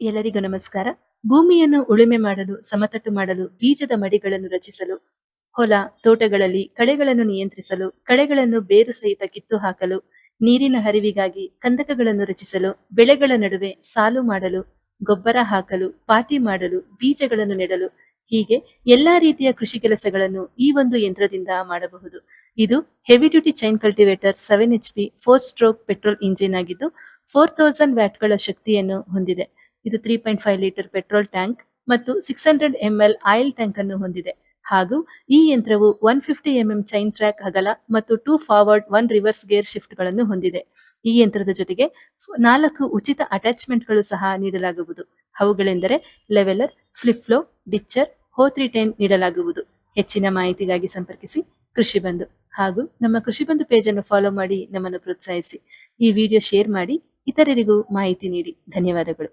ಎಲ್ಲರಿಗೂ ನಮಸ್ಕಾರ. ಭೂಮಿಯನ್ನು ಉಳುಮೆ ಮಾಡಲು, ಸಮತಟ್ಟು ಮಾಡಲು, ಬೀಜದ ಮಡಿಗಳನ್ನು ರಚಿಸಲು, ಹೊಲ, ತೋಟಗಳಲ್ಲಿ ಕಳೆಗಳನ್ನು ನಿಯಂತ್ರಿಸಲು, ಕಳೆಗಳನ್ನು ಬೇರು ಸಹಿತ ಕಿತ್ತು ಹಾಕಲು, ನೀರಿನ ಹರಿವಿಗಾಗಿ ಕಂದಕಗಳನ್ನು ರಚಿಸಲು, ಬೆಳೆಗಳ ನಡುವೆ ಸಾಲು ಮಾಡಲು, ಗೊಬ್ಬರ ಹಾಕಲು, ಪಾತಿ ಮಾಡಲು, ಬೀಜಗಳನ್ನು ನೆಡಲು, ಹೀಗೆ ಎಲ್ಲಾ ರೀತಿಯ ಕೃಷಿ ಕೆಲಸಗಳನ್ನು ಈ ಒಂದು ಯಂತ್ರದಿಂದ ಮಾಡಬಹುದು. ಇದು heavy duty chain cultivator seven H P four stroke petrol engine ಆಗಿದ್ದು ಫೋರ್ ತೌಸಂಡ್ ವ್ಯಾಟ್ಗಳ ಶಕ್ತಿಯನ್ನು ಹೊಂದಿದೆ. ಇದು three point five litre petrol tank ಮತ್ತು six hundred M L oil tank ಅನ್ನು ಹೊಂದಿದೆ. ಹಾಗೂ ಈ ಯಂತ್ರವು one fifty MM chain track ಅಗಲ ಮತ್ತು two forward one reverse gear ಶಿಫ್ಟ್ಗಳನ್ನು ಹೊಂದಿದೆ. ಈ ಯಂತ್ರದ ಜೊತೆಗೆ ನಾಲ್ಕು ಉಚಿತ ಅಟ್ಯಾಚ್ಮೆಂಟ್ಗಳು ಸಹ ನೀಡಲಾಗುವುದು. ಅವುಗಳೆಂದರೆ ಲೆವೆಲರ್ ಫ್ಲಿಪ್ ಫ್ಲೋ ಡಿಚ್ಚರ್ ಹೋ ತ್ರೀ ಟೆನ್ ನೀಡಲಾಗುವುದು. ಹೆಚ್ಚಿನ ಮಾಹಿತಿಗಾಗಿ ಸಂಪರ್ಕಿಸಿ ಕೃಷಿ ಬಂಧು. ಹಾಗೂ ನಮ್ಮ ಕೃಷಿ ಬಂಧು ಪೇಜ್ ಅನ್ನು ಫಾಲೋ ಮಾಡಿ ನಮ್ಮನ್ನು ಪ್ರೋತ್ಸಾಹಿಸಿ. ಈ ವಿಡಿಯೋ ಶೇರ್ ಮಾಡಿ ಇತರರಿಗೂ ಮಾಹಿತಿ ನೀಡಿ. ಧನ್ಯವಾದಗಳು.